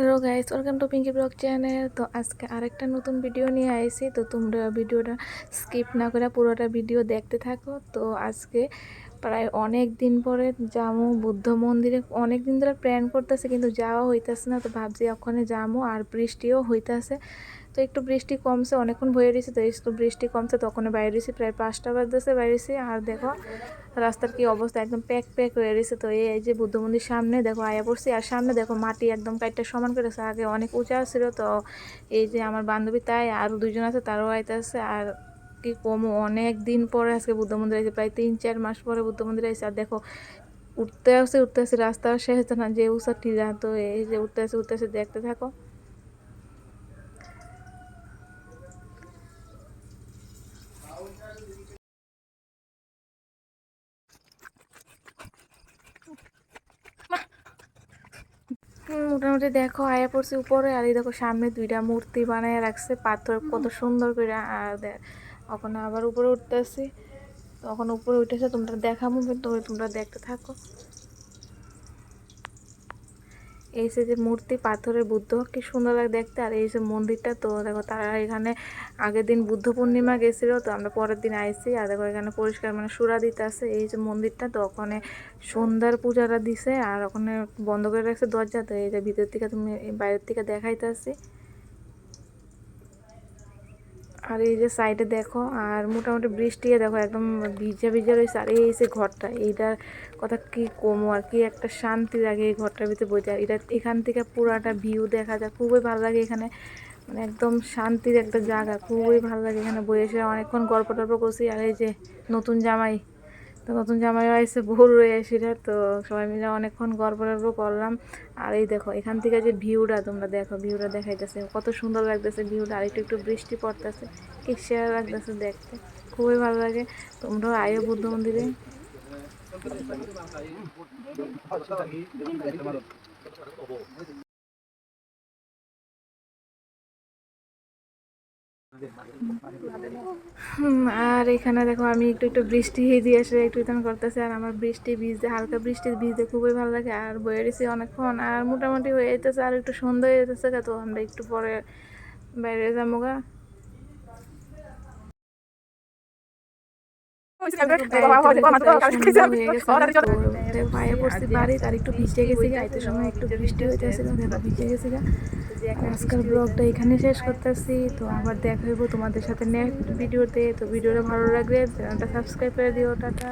Hello guys welcome to Pinky blog channel তো আজকে আরেকটা নতুন ভিডিও নিয়ে আইছি। তো তোমরা ভিডিওটা স্কিপ না করে পুরোটা ভিডিও দেখতে থাকো। তো আজকে প্রায় অনেক দিন পরে যামু, বুদ্ধ মন্দিরে অনেক দিন ধরে প্ল্যান করতেছে কিন্তু যাওয়া হইতেছে না। তো ভাবছি ওখানে যামু আর বৃষ্টিও হইতেছে। তো একটু বৃষ্টি কমছে, অনেকক্ষণ বয়ে রয়েছে তো একটু বৃষ্টি কমছে তখন বাইরে রয়েছি প্রায় পাঁচটা বাজতেছে বাইরেছি আর দেখো, রাস্তার কি অবস্থা, একদম প্যাক প্যাক হয়ে রয়েছে তো এই যে বুদ্ধ মন্দির সামনে দেখো, আয়া পড়ছি। আর সামনে দেখো, মাটি একদম কাইটটা সমান করেছে। আগে অনেক উঁচা ছিল। তো এই যে আমার বান্ধবী তাই আর দুজন আছে, তারও আইতেছে। আর কি কম? অনেক দিন পরে আজকে বুদ্ধ মন্দির আছে প্রায় তিন চার মাস পরে বুদ্ধ মন্দির আছে আর দেখো উঠতে আসছে উঠতে আসছে রাস্তা শেষ হচ্ছে না যে উষা টিরা তো এই যে উঠতে আসে উঠতে আসে দেখতে থাকো। মোটামুটি দেখো আয়া পড়ছে উপরে। আর এই দেখো সামনে দুইটা মূর্তি বানায় রাখছে পাথর কত সুন্দর করে আর ওখানে আবার উপরে উঠতেছি। তখন উপরে উঠেছে, তোমরা দেখাবো তবে তোমরা দেখতে থাকো। এই যে মূর্তি, পাথরের বুদ্ধ, কি সুন্দর লাগে দেখতে। আর এই যে মন্দিরটা, তো দেখো তারা এখানে আগের দিন বুদ্ধ পূর্ণিমা গেছিল, তো আমরা পরের দিন আইসি আর দেখো এখানে পরিষ্কার মানে সুরা দিতে আছে এই যে মন্দিরটা, তো ওখানে সন্ধ্যার পূজাটা দিছে। আর ওখানে বন্ধ করে রাখছে দরজা। তো এই যে ভিতর থেকে তুমি বাইরের থেকে দেখাইতে আর এই যে সাইডে দেখো, আর মোটামুটি বৃষ্টিকে দেখো একদম ভিজা ভিজা রয়েছে। আর এই যে ঘরটা, এইটার কথা কি কমো, আর কি একটা শান্তি লাগে এই ঘরটার ভিতরে বইতে। আর এটা এখান থেকে পুরাটা ভিউ দেখা যায়, খুবই ভালো লাগে এখানে। মানে একদম শান্তির একটা জায়গা, খুবই ভালো লাগে এখানে বই এসে। অনেকক্ষণ গল্প টল্প করছি, আর এই যে নতুন জামাই তো নতুন জামাই আসছে ভোর রয়ে আসিরা, তো সবাই মিলে অনেকক্ষণ গল্প টল্প করলাম। আর এই দেখো, এখান থেকে যে ভিউটা তোমরা দেখো, ভিউটা দেখাইতেছে, কত সুন্দর লাগতেছে ভিউটা, আর একটু একটু বৃষ্টি পড়তেছে, কি শেয়ার লাগতেছে দেখতে, খুবই ভালো লাগে। তোমরাও আয়ো বুদ্ধ মন্দিরে। আর এখানে দেখো আমি একটু একটু বৃষ্টি দিয়ে এসে একটু ইতান করতেছি, আর আমার বৃষ্টি ভিজতে, হালকা বৃষ্টি ভিজতে খুবই ভালো লাগে, আর বয়ে রয়েছি অনেকক্ষণ, আর মোটামুটি হয়ে যেতেছে আর একটু সন্ধ্যা হয়ে যেতেছে তো আমরা একটু পরে বাইরে যাব গা। পায়ে একটু ভিজে সময় একটু বৃষ্টি ভিজে আজকাল ব্লগটা এখানে শেষ করতেছি তো আবার দেখা হইব তোমাদের সাথে নেক্সট ভিডিওতে তো ভিডিওটা ভালো লাগলে চ্যানেলটা সাবস্ক্রাইব করে দিও টাটা